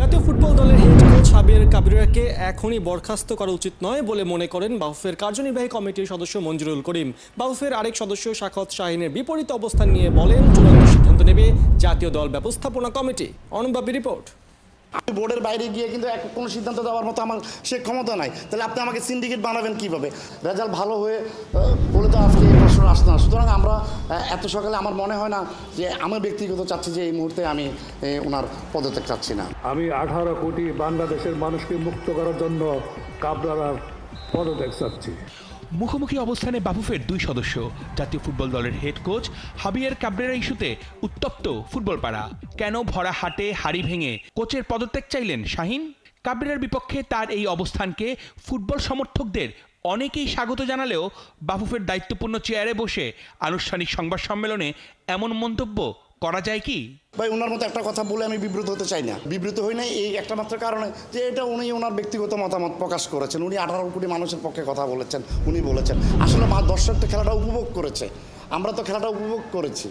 জাতীয় ফুটবল দলের head coach হাবিয়ার কাবিরাকে এখনই বরখাস্ত করা উচিত নয় বলে মনে করেন বাউফের কার্যনির্বাহী কমিটির সদস্য মঞ্জুরুল করিম। বাউফের আরেক সদস্য শাখত শাহিনের বিপরীত অবস্থান নিয়ে বলেন, চূড়ান্ত সিদ্ধান্ত নেবে জাতীয় দল ব্যবস্থাপনা কমিটি। অনুবাবী রিপোর্ট। আমি বোর্ডের বাইরে গিয়ে কিন্তু এক কোনো সিদ্ধান্ত দেওয়ার মতো আমার সে ক্ষমতা নাই। তাহলে আপনি আমাকে সিন্ডিকেট বানাবেন কীভাবে? রেজাল্ট ভালো হয়ে বলে তো আজকে এই প্রশ্ন আসতো না। সুতরাং আমরা এত সকালে আমার মনে হয় না যে আমি ব্যক্তিগত চাচ্ছি যে এই মুহূর্তে আমি ওনার পদত্যাগ চাচ্ছি না। আমি আঠারো কোটি বাংলাদেশের মানুষকে মুক্ত করার জন্য কাবলার মুখোমুখি অবস্থানে বাফুফের দুই সদস্য, জাতীয় ফুটবল দলের হেড কোচ হাবিয়ার কাবরেরা ইস্যুতে উত্তপ্ত ফুটবল পাড়া কেন ভরা হাটে হাড়ি ভেঙে কোচের পদত্যাগ চাইলেন শাহিন? কাবরেরার বিপক্ষে তার এই অবস্থানকে ফুটবল সমর্থকদের অনেকেই স্বাগত জানালেও বাফুফের দায়িত্বপূর্ণ চেয়ারে বসে আনুষ্ঠানিক সংবাদ সম্মেলনে এমন মন্তব্য করা যায় কি? ভাই ওনার মতো একটা কথা বলে আমি বিব্রত হতে চাই না। বিব্রত হই নাই এই একটা মাত্র কারণে যে এটা উনি ওনার ব্যক্তিগত মতামত প্রকাশ করেছেন। উনি আঠারো কোটি মানুষের পক্ষে কথা বলেছেন উনি বলেছেন। আসলে মা দর্শক তো খেলাটা উপভোগ করেছে। আমরা তো খেলাটা উপভোগ করেছি।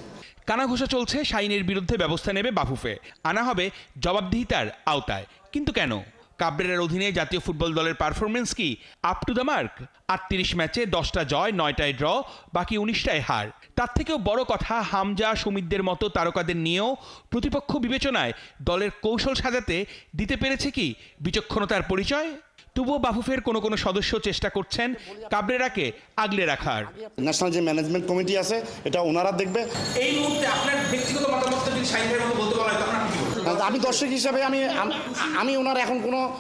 কানাঘোষা চলছে শাইনের বিরুদ্ধে ব্যবস্থা নেবে বাফুফে। আনা হবে জবাবদিহিতার আওতায়। কিন্তু কেন? কাবরেরার অধীনে জাতীয় ফুটবল দলের পারফরমেন্স কি? আপ টু দ্য মার্ক আটত্রিশ ম্যাচে দশটা জয়, নয়টায় ড্র বাকি উনিশটায় হার। তার থেকেও বড় কথা, হামজা, সুমিতদের মতো তারকাদের নিয়েও প্রতিপক্ষ বিবেচনায় দলের কৌশল সাজাতে দিতে পেরেছে কি? বিচক্ষণতার পরিচয়? তবুও বাফুফের কোনো কোনো সদস্য চেষ্টা করছেন কাবরেরাকে আগলে রাখার। ন্যাশনাল যে ম্যানেজমেন্ট কমিটি আছে এটা ওনারা দেখবে। এই মুহূর্তে আপনার ব্যক্তিগত মতামত যদি শাহিনের মতো বলতে বলা হয় তখন আপনি কি বলবেন? আমি দর্শক হিসাবে আমি আমি ওনার এখন কোনো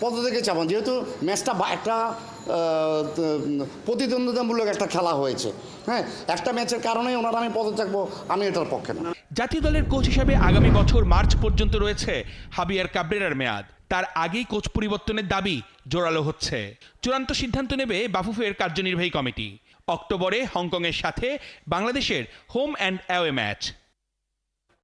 পদত্যাগে চাবো যেহেতু ম্যাচটা বা- একটা প্রতিদ্বন্দ্বিতামূলক একটা খেলা হয়েছে। হ্যাঁ একটা ম্যাচের কারণেই ওনারা আমি পদত্যাগবো আমি এটার পক্ষে না। জাতীয় দলের কোচ হিসাবে আগামী বছর মার্চ পর্যন্ত রয়েছে হাবিয়ার কাবরেরার মেয়াদ। তার আগেই কোচ পরিবর্তনের দাবি জোরালো হচ্ছে। চূড়ান্ত সিদ্ধান্ত নেবে বাফুফের কার্যনির্বাহী কমিটি। অক্টোবরে হংকংয়ের সাথে বাংলাদেশের হোম অ্যান্ড অ্যাওয়ে ম্যাচ